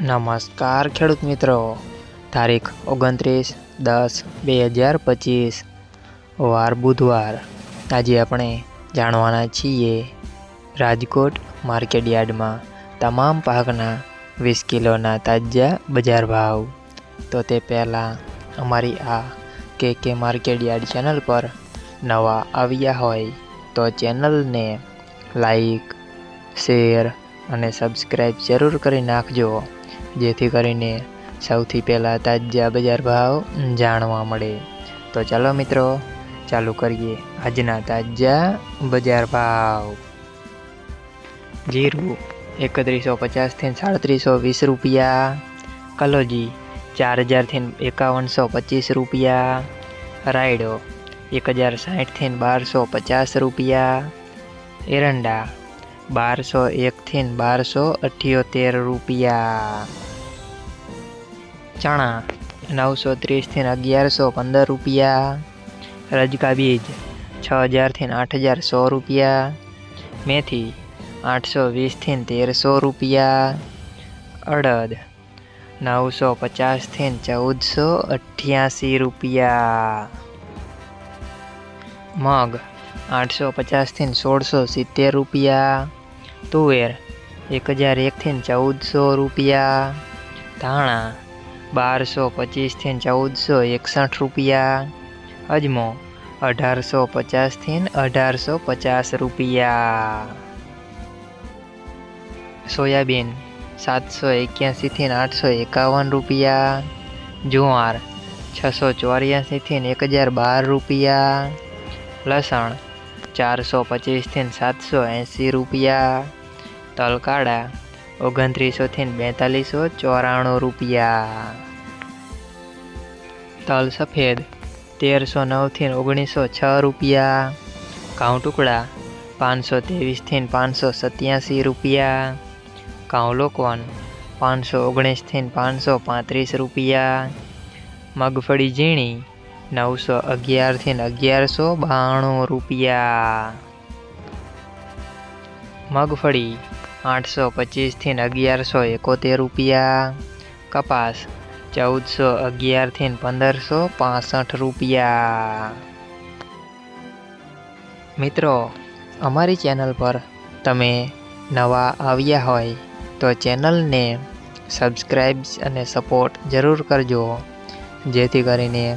નમસ્કાર ખેડૂત મિત્રો. તારીખ ઓગણત્રીસ દસ બે હજાર પચીસ, વાર બુધવાર. આજે આપણે જાણવાના છીએ રાજકોટ માર્કેટ યાર્ડમાં તમામ પાકના વીસ કિલોના તાજા બજાર ભાવ. તો તે પહેલાં અમારી આ કે કે માર્કેટ યાર્ડ ચેનલ પર નવા આવ્યા હોય તો ચેનલને લાઈક, શેર અને સબસ્ક્રાઈબ જરૂર કરી નાખજો. જેથી કરીને સૌથી પહેલાં તાજા બજાર ભાવ જાણવા મળે. તો ચાલો મિત્રો, ચાલુ કરીએ આજના તાજા બજાર ભાવ. જીરું એકત્રીસો પચાસથી સાડત્રીસો વીસ રૂપિયા. કલોજી ચાર હજારથી એકાવનસો પચીસ રૂપિયા. રાયડો એક હજાર સાઠથી બારસો પચાસ રૂપિયા. એરંડા બારસો એકથી બારસો અઠ્યોતેર રૂપિયા. ચણા નવસો ત્રીસથી અગિયારસો પંદર રૂપિયા. રજકા બીજ છ હજારથી આઠ હજાર સો રૂપિયા. મેથી આઠસો વીસથી તેરસો રૂપિયા. અડદ નવસો પચાસથી ચૌદસો અઠ્યાસી રૂપિયા. મગ આઠસો પચાસથી સોળસો સિત્તેર રૂપિયા. તુવેર, એક હજાર એકથી ચૌદસો રૂપિયા. ધાણા, બારસો પચીસથી ચૌદસો એકસઠ રૂપિયા. અજમો, અઢારસો પચાસથી અઢારસો પચાસ રૂપિયા. સોયાબીન, સાતસો એક્યાસીથી આઠસો એકાવન રૂપિયા. જુવાર, છસો ચોર્યાસીથી એક હજાર બાર રૂપિયા. લસણ ચારસો પચીસથી સાતસો એંસી રૂપિયા. તલકાડા ઓગણત્રીસોથી બેતાલીસો ચોરાણું રૂપિયા. તલ સફેદ તેરસો નવથી ઓગણીસો છ રૂપિયા. ઘઉં ટુકડા પાંચસો ત્રેવીસથી પાંચસો સત્યાસી રૂપિયા. ઘઉં પાંચસો ઓગણીસથી પાંચસો પાંત્રીસ રૂપિયા. મગફળી ઝીણી નવસો અગિયારથી અગિયારસો બાણું રૂપિયા. મગફળી આઠસો પચીસથી અગિયારસો એકોતેર રૂપિયા. કપાસ ચૌદસો અગિયારથી પંદરસો પાસઠ રૂપિયા. મિત્રો, અમારી ચેનલ પર તમે નવા આવ્યા હોય તો ચેનલને સબસ્ક્રાઈબ અને સપોર્ટ જરૂર કરજો. જેથી કરીને